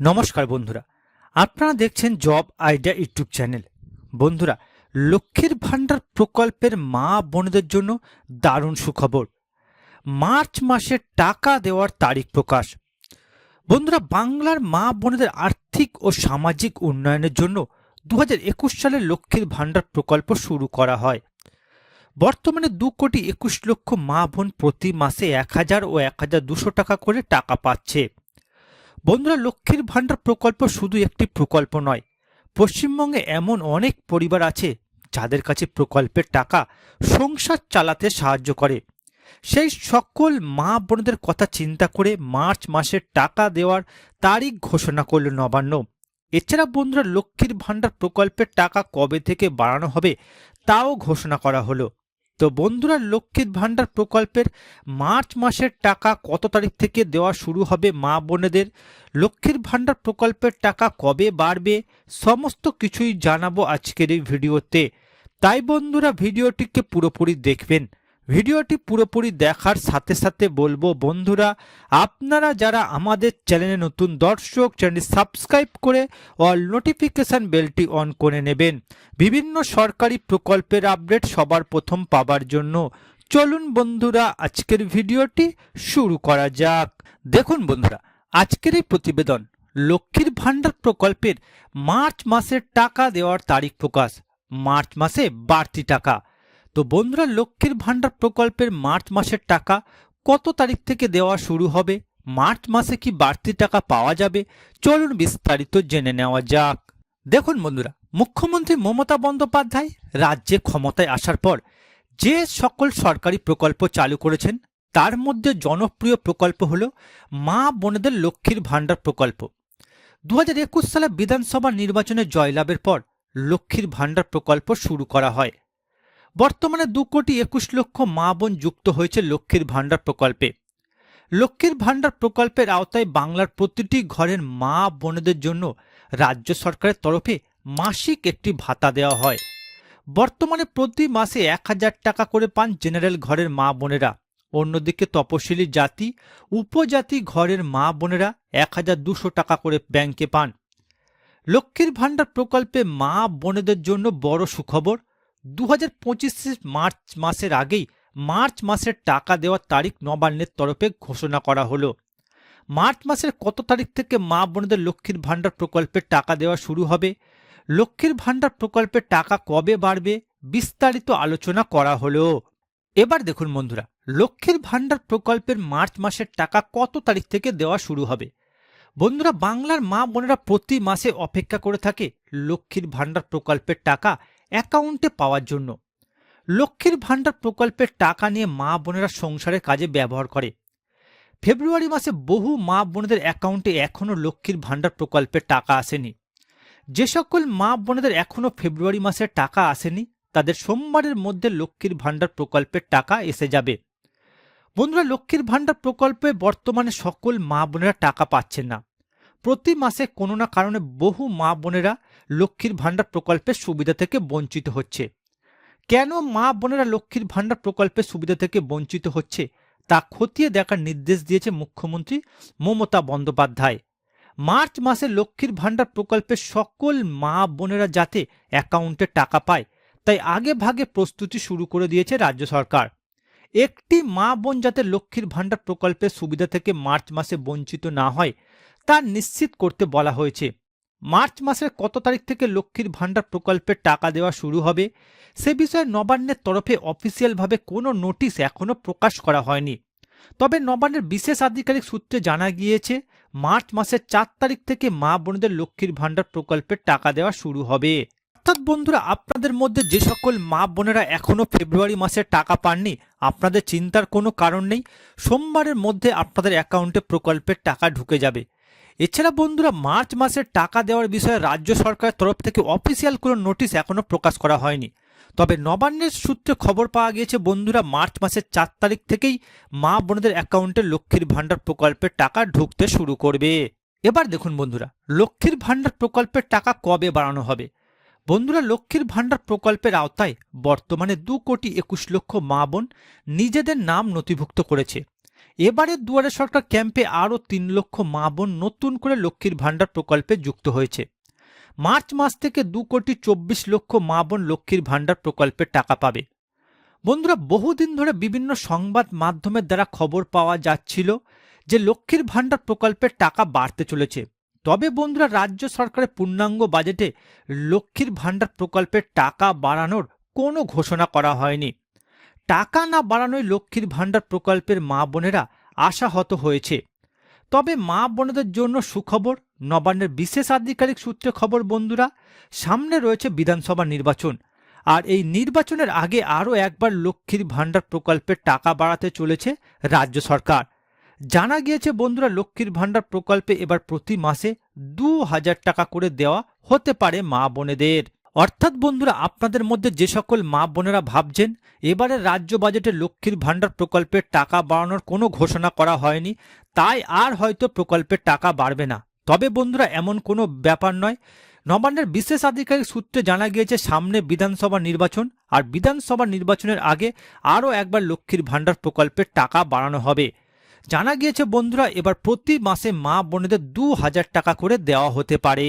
নমস্কার বন্ধুরা, আপনারা দেখছেন জব আইডিয়া ইউটিউব চ্যানেল। বন্ধুরা, লক্ষ্মীর ভাণ্ডার প্রকল্পের মা বোনদের জন্য দারুণ সুখবর। মার্চ মাসে টাকা দেওয়ার তারিখ প্রকাশ। বন্ধুরা, বাংলার মা বোনদের আর্থিক ও সামাজিক উন্নয়নের জন্য দু একুশ সালে লক্ষ্মীর ভাণ্ডার প্রকল্প শুরু করা হয়। বর্তমানে দু কোটি একুশ লক্ষ মা বোন প্রতি মাসে এক হাজার ও এক হাজার দুশো টাকা করে টাকা পাচ্ছে। বন্ধুরা, লক্ষ্মীর ভাণ্ডার প্রকল্প শুধু একটি প্রকল্প নয়, পশ্চিমবঙ্গে এমন অনেক পরিবার আছে যাদের কাছে প্রকল্পের টাকা সংসার চালাতে সাহায্য করে। সেই সকল মা বোনদের কথা চিন্তা করে মার্চ মাসের টাকা দেওয়ার তারিখ ঘোষণা করল নবান্ন। এছাড়া বন্ধুরা, লক্ষ্মীর ভাণ্ডার প্রকল্পের টাকা কবে থেকে বাড়ানো হবে তাও ঘোষণা করা হলো। তো বন্ধুরা, লক্ষ্মীর ভাণ্ডার প্রকল্পের মার্চ মাসের টাকা কত তারিখ থেকে দেওয়া শুরু হবে মা বোনেদের? লক্ষ্মীর ভাণ্ডার প্রকল্পের টাকা কবে বাড়বে? সমস্ত কিছুই জানাব আজকের এই ভিডিওতে। তাই বন্ধুরা, ভিডিওটিকে পুরোপুরি দেখবেন। ভিডিওটি পুরোপুরি দেখার সাথে সাথে বলব, বন্ধুরা, আপনারা যারা আমাদের চ্যানেলে নতুন দর্শক, চ্যানেলটি সাবস্ক্রাইব করে অল নোটিফিকেশান বেলটি অন করে নেবেন। বিভিন্ন সরকারি প্রকল্পের আপডেট সবার প্রথম পাবার জন্য। চলুন, বন্ধুরা, আজকের ভিডিওটি শুরু করা যাক। দেখুন, বন্ধুরা, আজকের এই প্রতিবেদন লক্ষ্মীর ভাণ্ডার প্রকল্পের মার্চ মাসের টাকা দেওয়ার তারিখ প্রকাশ। মার্চ মাসে বাড়তি টাকা। তো বন্ধুরা, লক্ষ্মীর ভাণ্ডার প্রকল্পের মার্চ মাসের টাকা কত তারিখ থেকে দেওয়া শুরু হবে? মার্চ মাসে কি বাড়তি টাকা পাওয়া যাবে? চলুন বিস্তারিত জেনে নেওয়া যাক। দেখুন বন্ধুরা, মুখ্যমন্ত্রী মমতা বন্দ্যোপাধ্যায় রাজ্যে ক্ষমতায় আসার পর যে সকল সরকারি প্রকল্প চালু করেছেন, তার মধ্যে জনপ্রিয় প্রকল্প হল মা বোনেদের লক্ষ্মীর ভাণ্ডার প্রকল্প। দু হাজার একুশ সালে বিধানসভা নির্বাচনে জয়লাভের পর লক্ষ্মীর ভাণ্ডার প্রকল্প শুরু করা হয়। বর্তমানে দু কোটি একুশ লক্ষ মা বোন যুক্ত হয়েছে লক্ষ্মীর ভাণ্ডার প্রকল্পে। লক্ষ্মীর ভাণ্ডার প্রকল্পের আওতায় বাংলার প্রতিটি ঘরের মা বোনেদের জন্য রাজ্য সরকারের তরফে মাসিক একটি ভাতা দেওয়া হয়। বর্তমানে প্রতি মাসে এক হাজার টাকা করে পান জেনারেল ঘরের মা বোনেরা। অন্যদিকে তপশিলি জাতি, উপজাতি ঘরের মা বোনেরা এক হাজার দুশো টাকা করে ব্যাংকে পান। লক্ষ্মীর ভাণ্ডার প্রকল্পে মা বোনেদের জন্য বড় সুখবর দু হাজার পঁচিশ মার্চ মাসের আগেই মার্চ মাসের টাকা দেওয়ার তারিখ নবান্নের তরফে ঘোষণা করা হলো। মার্চ মাসের কত তারিখ থেকে মা বোনেদের লক্ষ্মীর ভাণ্ডার প্রকল্পের টাকা দেওয়া শুরু হবে? লক্ষ্মীর ভাণ্ডার প্রকল্পের টাকা কবে বাড়বে? বিস্তারিত আলোচনা করা হলো। এবার দেখুন বন্ধুরা, লক্ষ্মীর ভাণ্ডার প্রকল্পের মার্চ মাসের টাকা কত তারিখ থেকে দেওয়া শুরু হবে? বন্ধুরা, বাংলার মা বোনেরা প্রতি মাসে অপেক্ষা করে থাকে লক্ষ্মীর ভাণ্ডার প্রকল্পের টাকা অ্যাকাউন্টে পাওয়ার জন্য। লক্ষ্মীর ভাণ্ডার প্রকল্পের টাকা নিয়ে মা বোনেরা সংসারের কাজে ব্যবহার করে। ফেব্রুয়ারি মাসে বহু মা বোনেদের অ্যাকাউন্টে এখনও লক্ষ্মীর ভাণ্ডার প্রকল্পের টাকা আসেনি। যে সকল মা বোনেদের এখনও ফেব্রুয়ারি মাসের টাকা আসেনি, তাদের সোমবারের মধ্যে লক্ষ্মীর ভাণ্ডার প্রকল্পের টাকা এসে যাবে। বন্ধুরা, লক্ষ্মীর ভাণ্ডার প্রকল্পে বর্তমানে সকল মা বোনেরা টাকা পাচ্ছেন না। প্রতি মাসে কোনো না কারণে বহু মা বোনেরা লক্ষ্মীর ভাণ্ডার প্রকল্পের সুবিধা থেকে বঞ্চিত হচ্ছে। কেন মা বোনেরা লক্ষ্মীর ভাণ্ডার প্রকল্পের সুবিধা থেকে বঞ্চিত হচ্ছে তা খতিয়ে দেখার নির্দেশ দিয়েছে মুখ্যমন্ত্রী মমতা বন্দ্যোপাধ্যায়। মার্চ মাসে লক্ষ্মীর ভাণ্ডার প্রকল্পের সকল মা বোনেরা যাতে অ্যাকাউন্টে টাকা পায়, তাই আগে ভাগে প্রস্তুতি শুরু করে দিয়েছে রাজ্য সরকার। একটি মা বোন যাতে লক্ষ্মীর ভাণ্ডার প্রকল্পের সুবিধা থেকে মার্চ মাসে বঞ্চিত না হয় তা নিশ্চিত করতে বলা হয়েছে। মার্চ মাসের কত তারিখ থেকে লক্ষ্মীর ভাণ্ডার প্রকল্পের টাকা দেওয়া শুরু হবে, সে বিষয়ে নবান্নের তরফে অফিসিয়ালভাবে কোনো নোটিশ এখনও প্রকাশ করা হয়নি। তবে নবান্নের বিশেষ আধিকারিক সূত্রে জানা গিয়েছে, মার্চ মাসের চার তারিখ থেকে মা বোনদের লক্ষ্মীর ভাণ্ডার প্রকল্পের টাকা দেওয়া শুরু হবে। অর্থাৎ বন্ধুরা, আপনাদের মধ্যে যে সকল মা বোনেরা এখনও ফেব্রুয়ারি মাসের টাকা পাননি, আপনাদের চিন্তার কোনো কারণ নেই। সোমবারের মধ্যে আপনাদের অ্যাকাউন্টে প্রকল্পের টাকা ঢুকে যাবে। এছাড়া বন্ধুরা, মার্চ মাসের টাকা দেওয়ার বিষয়ে রাজ্য সরকারের তরফ থেকে অফিসিয়াল কোনো নোটিশ এখনও প্রকাশ করা হয়নি। তবে নবান্নের সূত্রে খবর পাওয়া গিয়েছে, বন্ধুরা, মার্চ মাসের চার তারিখ থেকেই মা বোনদের অ্যাকাউন্টে লক্ষ্মীর ভাণ্ডার প্রকল্পের টাকা ঢুকতে শুরু করবে। এবার দেখুন বন্ধুরা, লক্ষ্মীর ভাণ্ডার প্রকল্পের টাকা কবে বাড়ানো হবে? বন্ধুরা, লক্ষ্মীর ভাণ্ডার প্রকল্পের আওতায় বর্তমানে দু কোটি একুশ লক্ষ মা বোন নিজেদের নাম নথিভুক্ত করেছে। এবারে দুয়ারে সরকার ক্যাম্পে আরও তিন লক্ষ মা বোন নতুন করে লক্ষ্মীর ভাণ্ডার প্রকল্পে যুক্ত হয়েছে। মার্চ মাস থেকে দু কোটি চব্বিশ লক্ষ মা বোন লক্ষ্মীর ভাণ্ডার প্রকল্পের টাকা পাবে। বন্ধুরা, বহুদিন ধরে বিভিন্ন সংবাদ মাধ্যমের দ্বারা খবর পাওয়া যাচ্ছিল যে লক্ষ্মীর ভাণ্ডার প্রকল্পের টাকা বাড়তে চলেছে। তবে বন্ধুরা, রাজ্য সরকারের পূর্ণাঙ্গ বাজেটে লক্ষ্মীর ভাণ্ডার প্রকল্পের টাকা বাড়ানোর কোনো ঘোষণা করা হয়নি। টাকা না বাড়ানোয় লক্ষ্মীর ভাণ্ডার প্রকল্পের মা বোনেরা আশাহত হয়েছে। তবে মা বোনেদের জন্য সুখবর, নবান্নের বিশেষ আধিকারিক সূত্রে খবর, বন্ধুরা, সামনে রয়েছে বিধানসভা নির্বাচন। আর এই নির্বাচনের আগে আরও একবার লক্ষ্মীর ভাণ্ডার প্রকল্পের টাকা বাড়াতে চলেছে রাজ্য সরকার। জানা গিয়েছে, বন্ধুরা, লক্ষ্মীর ভাণ্ডার প্রকল্পে এবার প্রতি মাসে দু হাজার টাকা করে দেওয়া হতে পারে মা বোনেদের। অর্থাৎ বন্ধুরা, আপনাদের মধ্যে যে সকল মা বোনেরা ভাবছেন এবারে রাজ্য বাজেটে লক্ষ্মীর ভাণ্ডার প্রকল্পের টাকা বাড়ানোর কোনো ঘোষণা করা হয়নি, তাই আর হয়তো প্রকল্পের টাকা বাড়বে না। তবে বন্ধুরা, এমন কোনো ব্যাপার নয়। নবান্নের বিশেষ আধিকারিক সূত্রে জানা গিয়েছে, সামনে বিধানসভা নির্বাচন, আর বিধানসভা নির্বাচনের আগে আরও একবার লক্ষ্মীর ভাণ্ডার প্রকল্পের টাকা বাড়ানো হবে। জানা গিয়েছে বন্ধুরা, এবার প্রতি মাসে মা বোনেদের দু হাজার টাকা করে দেওয়া হতে পারে।